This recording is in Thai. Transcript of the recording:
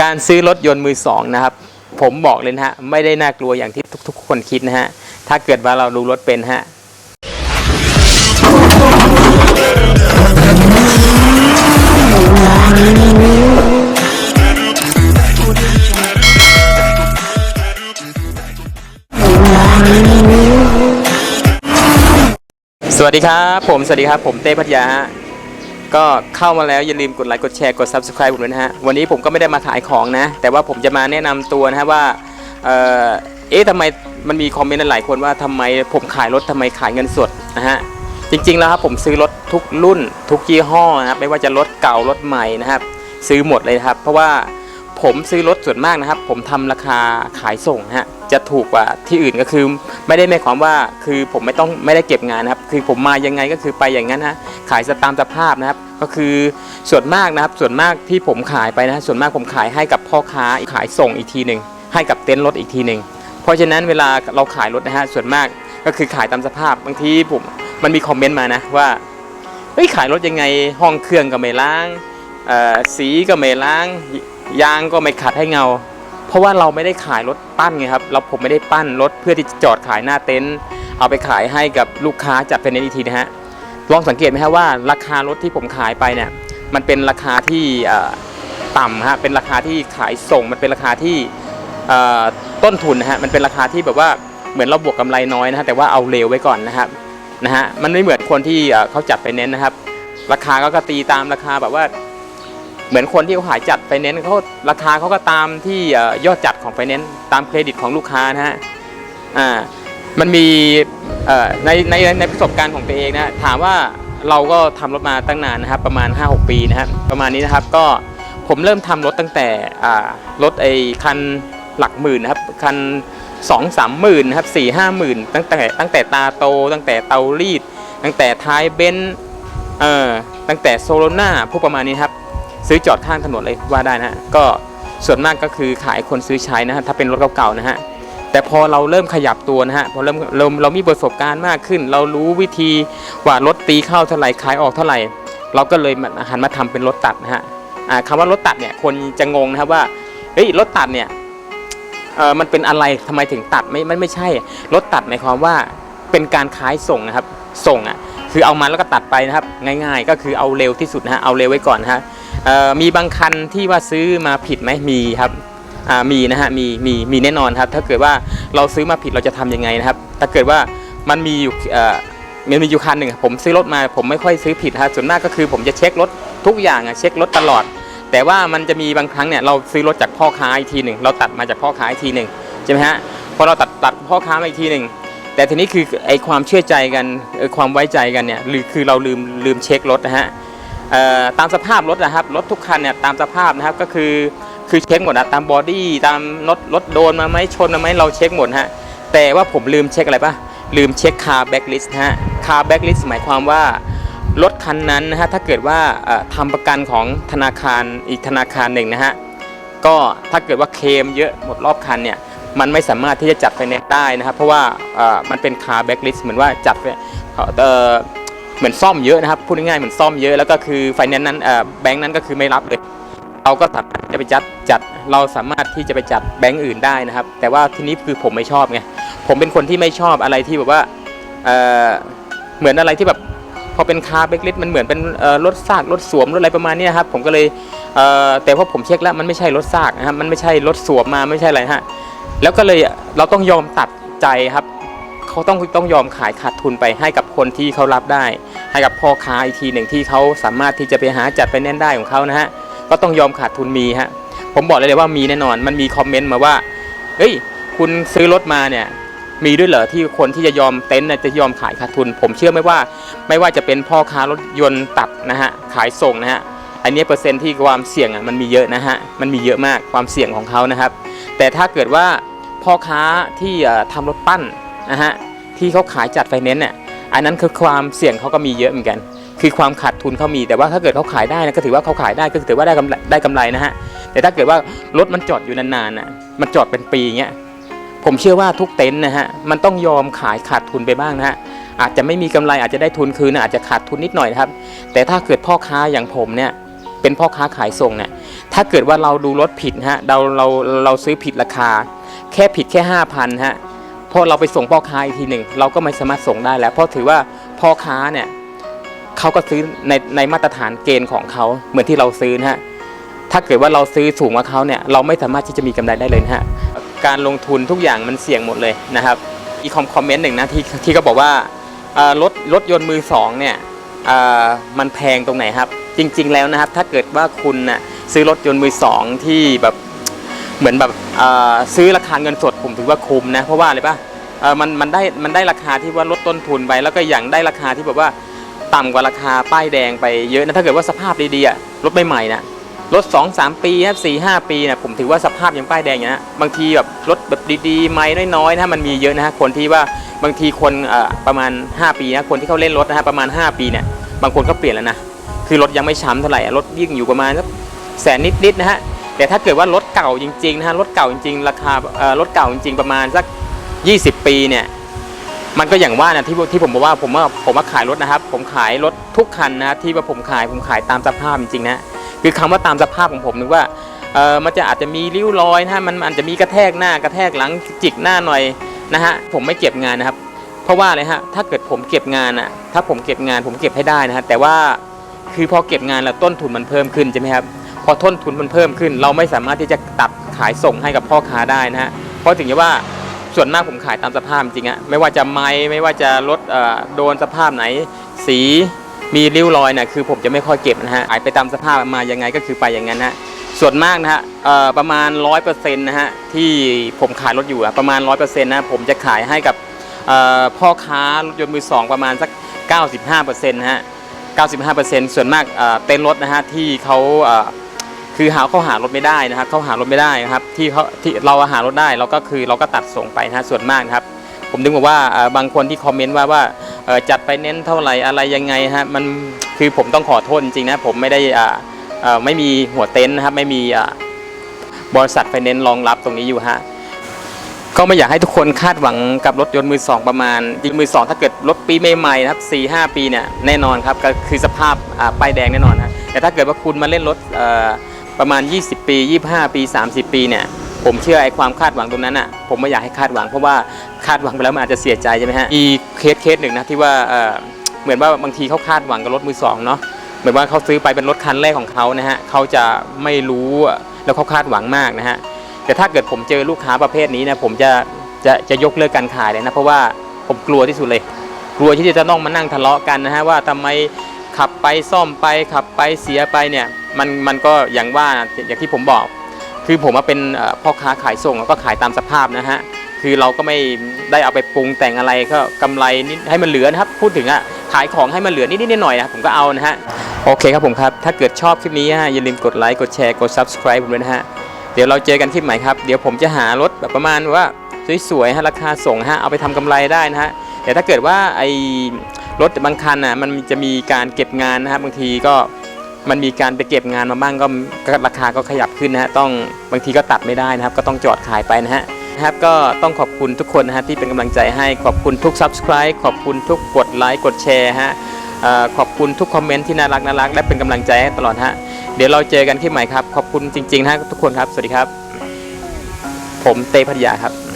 การซื้อรถยนต์มือสองนะครับ ผมบอกเลยนะฮะ ไม่ได้น่ากลัวอย่างที่ทุก ๆ คนคิดนะฮะ ถ้าเกิดว่าเราดูรถเป็นฮะสวัสดีครับ ผมสวัสดีครับ ผมเต้พัทยาฮะ ก็เข้ามาแล้วอย่าลืมกดไลค์กดแชร์กด subscribe ผมด้วยนะฮะ วันนี้ผมก็ไม่ได้มาขายของนะ แต่ว่าผมจะมาแนะนำตัวนะฮะว่า เอ่อเอ๊ะทำไมมันมีคอมเมนต์หลายคนว่าทำไมผมขายรถทำไมขายเงินสดนะฮะ จริงๆแล้วครับผมซื้อรถทุกรุ่น ทุกยี่ห้อนะครับไม่ว่าจะรถเก่ารถใหม่นะครับซื้อหมดเลยนะครับ เพราะว่าผมซื้อรถส่วนมากนะครับ ผมทำราคาขายส่งนะฮะ จะถูกกว่าที่อื่นก็คือ ไม่ได้หมายความว่าคือผมไม่ต้องไม่ได้เก็บงานนะครับคือผมมายังไงก็คือไปอย่างนั้นฮะขายตามสภาพนะครับก็คือส่วนมากนะครับส่วนมากที่ผมขายไปนะส่วนมากผมขายให้กับพ่อค้าขายส่งอีกทีหนึ่งให้กับเต็นท์รถอีกทีหนึ่งเพราะฉะนั้นเวลาเราขายรถนะฮะส่วนมากก็คือขายตามสภาพบางทีผมมันมีคอมเมนต์มานะว่าเฮ้ยขายรถยังไงห้องเครื่องก็ไม่ล้างสีก็ไม่ล้างยางก็ไม่ขัดให้เงา เพราะว่าเราไม่ได้ขายรถปั้นไงครับเราผมไม่ได้ปั้นรถเพื่อที่จะจอดขายหน้าเต็นท์เอาไปขายให้กับลูกค้าจัดเป็นอีทีนะฮะลองสังเกตไหมฮะว่าราคารถที่ผมขายไปเนี่ยมันเป็นราคาที่เอ่อต่ำฮะเป็นราคาที่ขายส่ง มันเป็นราคาที่ต้นทุนนะฮะมันเป็นราคาที่แบบว่าเหมือนเราบวกกำไรน้อยนะฮะแต่ว่าเอาเร็วไว้ก่อนนะครับนะฮะมันไม่เหมือนคนที่เขาจัดไปเน้นนะครับ ราคาก็ก็ตีตามราคาแบบว่า เหมือนคนที่เขาขายจัดไฟแนนซ์เขาราคาเขาก็ตามที่ยอดจัดของไฟแนนซ์ตามเครดิตของลูกค้านะฮะอ่ามันมีในในในประสบการณ์ของตัวเองนะถามว่าเราก็ทำรถมาตั้งนานนะครับประมาณ 5-6 ปีนะครับประมาณนี้นะครับก็ผมเริ่มทำรถตั้งแต่รถไอ้คันหลักหมื่นนะครับคันสองสามหมื่นนะครับสี่ห้าหมื่นตั้งแต่ตั้งแต่ตาโต ตั้งแต่เตารีด ตั้งแต่ท้ายเบนซ์เอ่อตั้งแต่โซโลนาพวกประมาณนี้ครับ ซื้อจอดข้างถนนเลยว่าได้นะฮะก็ส่วนมากก็คือขายคนซื้อใช้นะฮะถ้าเป็นรถเก่าๆนะฮะแต่พอเราเริ่มขยับตัวนะฮะพอเริ่มเราเรามีประสบการณ์มากขึ้น เรารู้วิธีว่ารถตีเข้าเท่าไหร่ขายออกเท่าไหร่ เราก็เลยหันมาทำเป็นรถตัดนะฮะคำว่ารถตัดเนี่ยคนจะงงนะครับว่าเฮ้ยรถตัดเนี่ยมันเป็นอะไรทำไมถึงตัดไม่มันไม่ใช่ รถตัดหมายความว่าเป็นการขายส่งนะครับส่งอะคือเอามาแล้วก็ตัดไปนะครับ ง่าย ๆ ก็คือเอาเร็วที่สุดนะฮะเอาเร็วไว้ก่อนนะฮะ มีบางคันที่ว่าซื้อมาผิดไหมมีครับมีนะฮะมีมีมีแน่นอนครับ ถ้าเกิดว่าเราซื้อมาผิดเราจะทำยังไงนะครับ ถ้าเกิดว่ามันมีอยู่มันมีอยู่คันหนึ่งผมซื้อรถมาผมไม่ค่อยซื้อผิดฮะส่วนมากก็คือผมจะเช็ครถทุกอย่างอะเช็ครถตลอด แต่ว่ามันจะมีบางครั้งเนี่ยเราซื้อรถจากพ่อค้าอีกทีหนึ่งเราตัดมาจากพ่อค้าอีกทีหนึ่งใช่ไหมฮะพอเราตัดตัดพ่อค้ามาอีกทีหนึ่งแต่ทีนี้คือไอความเชื่อใจกันความไว้ใจกันเนี่ยหรือคือเราลืมลืมเช็ครถนะฮะ ตามสภาพรถนะครับรถทุกคันเนี่ยตามสภาพนะครับก็คือคือเช็คหมดอะตามบอดี้ตามรถรถโดนมาไหมชนมาไหมเราเช็คหมดฮะแต่ว่าผมลืมเช็คอะไรปะลืมเช็คคาร์แบ็กลิสต์ฮะคาร์แบ็กลิสต์หมายความว่ารถคันนั้นนะฮะถ้าเกิดว่าเอ่อทำประกันของธนาคารอีกธนาคารหนึ่งนะฮะก็ถ้าเกิดว่าเคลมเยอะหมดรอบคันเนี่ยมันไม่สามารถที่จะจัดไฟแนนซ์ได้นะครับเพราะว่ามันเป็นคาร์แบ็กลิสต์เหมือนว่าจัดเอ่อ เหมือนซ่อมเยอะนะครับพูดง่ายๆเหมือนซ่อมเยอะแล้วก็คือไฟแนนซ์นั้นเอ่อแบงค์นั้นก็คือไม่รับเลย เราก็สามารถจะไปจัดจัดเราสามารถที่จะไปจัดแบงก์อื่นได้นะครับ แต่ว่าทีนี้คือผมไม่ชอบไงผมเป็นคนที่ไม่ชอบอะไรที่แบบว่าเออเหมือนอะไรที่แบบพอเป็นคาร์เบกลิสมันเหมือนเป็นรถซากรถสวมรถอะไรประมาณนี้ครับผมก็เลยเออแต่ว่าผมเช็คแล้วมันไม่ใช่รถซากนะครับมันไม่ใช่รถสวมมาไม่ใช่อะไรฮะแล้วก็เลยเราต้องยอมตัดใจครับ เขาต้องต้องยอมขายขาดทุนไปให้กับคนที่เขารับได้ ให้กับพ่อค้าอีกทีหนึ่งที่เขาสามารถที่จะไปหาจัดไปแน่นได้ของเขานะฮะก็ต้องยอมขาดทุนมีฮะผมบอกเลยเลยว่ามีแน่นอนมันมีคอมเมนต์มาว่าเฮ้ยคุณซื้อรถมาเนี่ยมีด้วยเหรอที่คนที่จะยอมเต็นท์จะยอมขายขาดทุน ผมเชื่อไม่ว่าไม่ว่าจะเป็นพ่อค้ารถยนต์ตัดนะฮะขายส่งนะฮะอันนี้เปอร์เซ็นต์ที่ความเสี่ยงอะมันมีเยอะนะฮะมันมีเยอะมากความเสี่ยงของเขานะครับ แต่ถ้าเกิดว่าพ่อค้าที่เอ่อทำรถปั้นนะฮะ ที่เขาขายจัดไฟแนนซ์เนี่ยอันนั้นคือความเสี่ยงเขาก็มีเยอะเหมือนกัน คือความขาดทุนเขามีแต่ว่าถ้าเกิดเขาขายได้นะก็ถือว่าเขาขายได้ก็ถือว่าได้กำไรได้กำไรนะฮะแต่ถ้าเกิดว่ารถมันจอดอยู่นานๆน่ะมันจอดเป็นปีเงี้ยผมเชื่อว่าทุกเต็นท์นะฮะมันต้องยอมขายขาดทุนไปบ้างนะฮะอาจจะไม่มีกำไรอาจจะได้ทุนคืนอาจจะขาดทุนนิดหน่อยนะครับ แต่ถ้าเกิดพ่อค้าอย่างผมเนี่ยเป็นพ่อค้าขายส่งเนี่ยถ้าเกิดว่าเราดูรถผิดฮะเราเราเราซื้อผิดราคา แค่ผิดแค่ห้าพันฮะ พอเราไปส่งพ่อค้าอีกทีหนึ่งเราก็ไม่สามารถส่งได้แล้ว เพราะถือว่าพ่อค้าเนี่ยเขาก็ซื้อในในมาตรฐานเกณฑ์ของเขาเหมือนที่เราซื้อนะฮะถ้าเกิดว่าเราซื้อสูงกว่าเขาเนี่ยเราไม่สามารถที่จะมีกำไรได้เลยนะฮะการลงทุนทุกอย่างมันเสี่ยงหมดเลยนะครับอีกคอมคอมเมนต์หนึ่งนะที่ที่ก็บอกว่ารถรถยนต์มือสองเนี่ยมันแพงตรงไหนครับ จริง ๆ แล้วนะครับ ถ้าเกิดว่าคุณน่ะซื้อรถยนต์มือสองที่แบบ เหมือนแบบซื้อราคาเงินสดผมถือว่าคุ้มนะ เพราะว่าอะไรปะเออมันมันได้มันได้ราคาที่ว่าลดต้นทุนไปแล้วก็อย่างได้ราคาที่แบบว่าต่ำกว่าราคาป้ายแดงไปเยอะนะถ้าเกิดว่าสภาพดีๆอะรถใหม่ๆนะรถ2 3 ปีครับสี่ห้าปีนะผมถือว่าสภาพยังป้ายแดงอยู่นะบางทีแบบรถแบบดีๆ ไม่น้อยๆนะมันมีเยอะนะฮะคนที่ว่าบางทีคนประมาณ 5 ปีนะคนที่เขาเล่นรถนะฮะประมาณ 5 ปีเนี่ยบางคนก็เปลี่ยนแล้วนะคือรถยังไม่ช้ำเท่าไหร่รถยิ่งอยู่ประมาณสักแสนนิดๆนะฮะ แต่ถ้าเกิดว่ารถเก่าจริงๆนะฮะรถเก่าจริงๆราคาเอ่อรถเก่าจริงๆประมาณสัก 20 ปีเนี่ยมันก็อย่างว่านะที่ที่ผมบอกว่าผมว่าผมว่าขายรถนะครับ ผมขายรถทุกคันนะที่ว่าผมขายผมขายตามสภาพจริงๆนะคือคำว่าตามสภาพของผมนึกว่าเออมันจะอาจจะมีริ้วรอยนะฮะมันมันอาจจะมีกระแทกหน้ากระแทกหลังจิกหน้าหน่อยนะฮะผมไม่เก็บงานนะครับ เพราะว่าอะไรฮะถ้าเกิดผมเก็บงานอะถ้าผมเก็บงานผมเก็บให้ได้นะฮะแต่ว่าคือพอเก็บงานแล้วต้นทุนมันเพิ่มขึ้นใช่ไหมครับ พอต้นทุนมันเพิ่มขึ้น เราไม่สามารถที่จะตัดขายส่งให้กับพ่อค้าได้นะฮะเพราะถึงจะว่าส่วนมากผมขายตามสภาพจริงอะไม่ว่าจะไม้ไม่ว่าจะรถโดนสภาพไหน สีมีริ้วรอยนี่ยคือผมจะไม่ค่อยเก็บนะฮะขายไปตามสภาพมายังไงก็คือไปอย่างนั้นนะส่วนมากนะฮะประมาณ 100%นะฮะที่ผมขายรถอยู่อะประมาณ 100%นะผมจะขายให้กับพ่อค้ารถยนต์มือสองประมาณสัก 95%นะฮะ95%ส่วนมากเอ่อเต็นท์รถนะฮะที่เขาเอ่อ คือหาเขาหารถไม่ได้นะครับ เขาหารถไม่ได้นะครับ ที่เขาที่เราหารถได้เราก็คือเราก็ตัดส่งไปนะส่วนมากครับ ผมนึกว่าบางคนที่คอมเมนต์ว่าว่าจัดไปเน้นเท่าไหร่อะไรยังไงฮะมันคือผมต้องขอโทษจริงนะผมไม่ได้อ่าไม่มีหัวเต็นท์นะครับไม่มีบริษัทไฟแนนซ์รองรับตรงนี้อยู่ฮะก็ไม่อยากให้ทุกคนคาดหวังกับรถยนต์มือสองประมาณจริงมือสองถ้าเกิดรถปีใหม่ๆนะครับสี่ห้าปีเนี่ยแน่นอนครับก็คือสภาพป้ายแดงแน่นอนนะแต่ถ้าเกิดว่าคุณมาเล่นรถอ่อ ประมาณ 20 ปี 25 ปี 30 ปีเนี่ยผมเชื่อไอ้ความคาดหวังตรงนั้นอะผมไม่อยากให้คาดหวังเพราะว่าคาดหวังไปแล้วมันอาจจะเสียใจใช่ไหมฮะมีเคสเคสหนึ่งนะที่ว่าเอ่อเหมือนว่าบางทีเขาคาดหวังกับรถมือสองเนาะเหมือนว่าเขาซื้อไปเป็นรถคันแรกของเขานะฮะเขาจะไม่รู้แล้วเขาคาดหวังมากนะฮะแต่ถ้าเกิดผมเจอลูกค้าประเภทนี้นะผมจะจะจะยกเลิกการขายเลยนะเพราะว่าผมกลัวที่สุดเลย กลัวที่จะต้องมานั่งทะเลาะกันนะฮะว่าทำไม ขับไปซ่อมไปขับไปเสียไปเนี่ยมันมันก็อย่างว่าอย่างที่ผมบอก คือผมมาเป็นพ่อค้าขายส่งแล้วก็ขายตามสภาพนะฮะคือเราก็ไม่ได้เอาไปปรุงแต่งอะไรก็กำไรนิดให้มันเหลือนะครับ พูดถึงอะขายของให้มันเหลือนิดๆหน่อยนะผมก็เอานะฮะโอเคครับผมครับ ถ้าเกิดชอบคลิปนี้ฮะอย่าลืมกดไลค์กดแชร์กด subscribe ผมด้วยนะฮะเดี๋ยวเราเจอกันคลิปใหม่ครับเดี๋ยวผมจะหารถแบบประมาณว่าสวยๆฮะราคาส่งฮะเอาไปทำกำไรได้นะฮะแต่ถ้าเกิดว่าไอ รถบางคันน่ะมันจะมีการเก็บงานนะครับบางทีก็มันมีการไปเก็บงานมาบ้างก็ราคาก็ขยับขึ้นนะฮะต้องบางทีก็ตัดไม่ได้นะครับ ก็ต้องจอดขายไปนะฮะนะครับก็ต้องขอบคุณทุกคนนะฮะที่เป็นกำลังใจให้ขอบคุณทุก subscribe ขอบคุณทุกกดไลค์กดแชร์ฮะขอบคุณทุกคอมเมนต์ที่น่ารักน่ารักและเป็นกำลังใจให้ตลอดฮะเดี๋ยวเราเจอกันที่ใหม่ครับ ขอบคุณจริงๆนะทุกคนครับ สวัสดีครับ ผมเต้พัทยาครับ